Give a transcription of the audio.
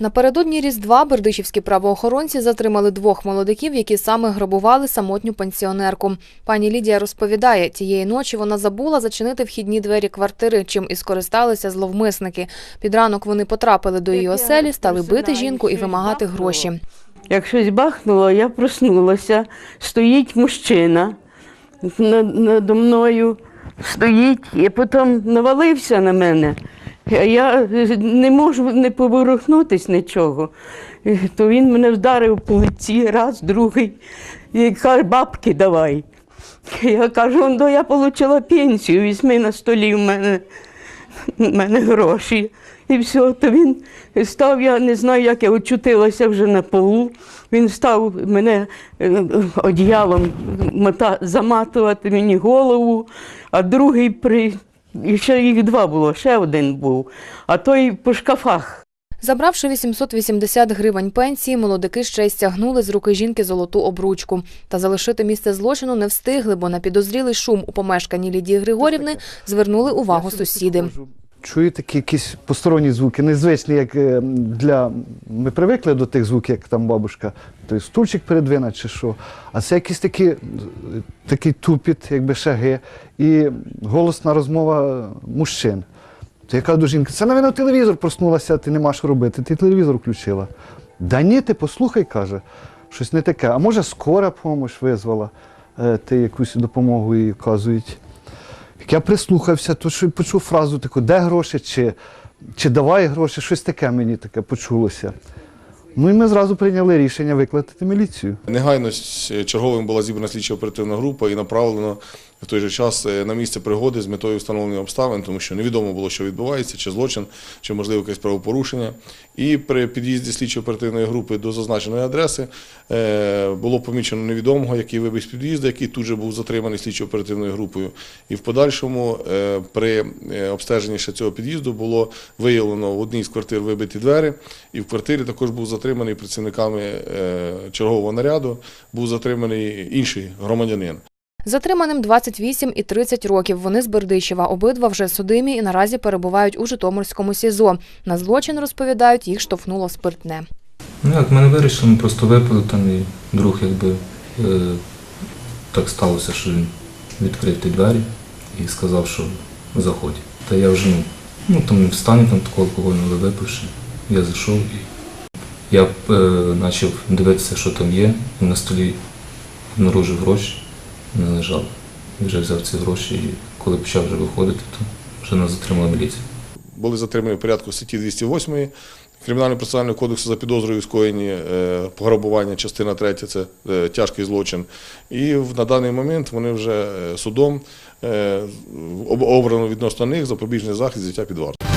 Напередодні Різдва бердичівські правоохоронці затримали двох молодиків, які саме грабували самотню пенсіонерку. Пані Лідія розповідає, тієї ночі вона забула зачинити вхідні двері квартири, чим і скористалися зловмисники. Під ранок вони потрапили до її оселі, стали бити жінку і вимагати гроші. Як щось бахнуло, я проснулася. Стоїть мужчина над- надо мною, стоїть і потім навалився на мене. Я не можу не поворухнутись нічого. То він мене вдарив по лиці раз, другий, і каже, бабки давай. Я кажу, «Он, до я отримала пенсію, візьми на столі в мене, в мене гроші. І все, то він став, я не знаю, як я очутилася вже на полу. Він став мене е, одіялом заматувати мені голову, а другий при. І ще їх два було, ще один був, а той по шкафах. Забравши 880 гривень пенсії, молодики ще й стягнули з руки жінки золоту обручку. Та залишити місце злочину не встигли, бо на підозрілий шум у помешканні Лідії Григорівни звернули увагу сусіди. Чую такі якісь посторонні звуки, незвичні, як е, для. Ми привикли до тих звуків, як там бабушка, той стульчик передвина чи що. А це якісь такі, такий тупіт, якби шаги, і голосна розмова мужчин. То я кажу до жінки, це, напевно, телевізор проснулася, ти не маєш робити, ти телевізор включила. Да ні, ти послухай, каже, щось не таке. А може, скора допомога визвала, е, ти якусь допомогу їй вказують. Я прислухався, то що почув фразу таку, де гроші, чи, чи давай гроші, щось таке мені таке почулося. Ну і ми зразу прийняли рішення викликати міліцію. Негайно черговим була зібрана слідчо оперативна група і направлено в той же час е, на місце пригоди з метою встановлення обставин, тому що невідомо було, що відбувається, чи злочин, чи можливо якесь правопорушення. І при під'їзді слідчо оперативної групи до зазначеної адреси е, було помічено невідомого, який вибіг з під'їзду, який тут же був затриманий слідчо оперативною групою. І в подальшому е, при обстеженні ще цього під'їзду було виявлено в одній з квартир вибиті двері, і в квартирі також був затриманий працівниками чергового наряду, був затриманий інший громадянин. Затриманим 28 і 30 років. Вони з Бердичева. Обидва вже судимі і наразі перебувають у Житомирському СІЗО. На злочин, розповідають, їх штовхнуло спиртне. Ну як, ми не вирішили, ми просто випили там і друг якби е, так сталося, що він відкрив ті двері і сказав, що заходь. Та я вже ну, ну там не в стані там такого алкогольного випивши. Я зайшов і я е, почав дивитися, що там є. І на столі обнаружив гроші, не лежав. Вже взяв ці гроші і коли почав вже виходити, то вже нас затримала міліція. Були затримані в порядку статті 208 Кримінально-процесуального кодексу за підозрою у скоєнні е, пограбування, частина 3 – це е, тяжкий злочин. І на даний момент вони вже е, судом обрано відносно них запобіжний захід взяття під варту.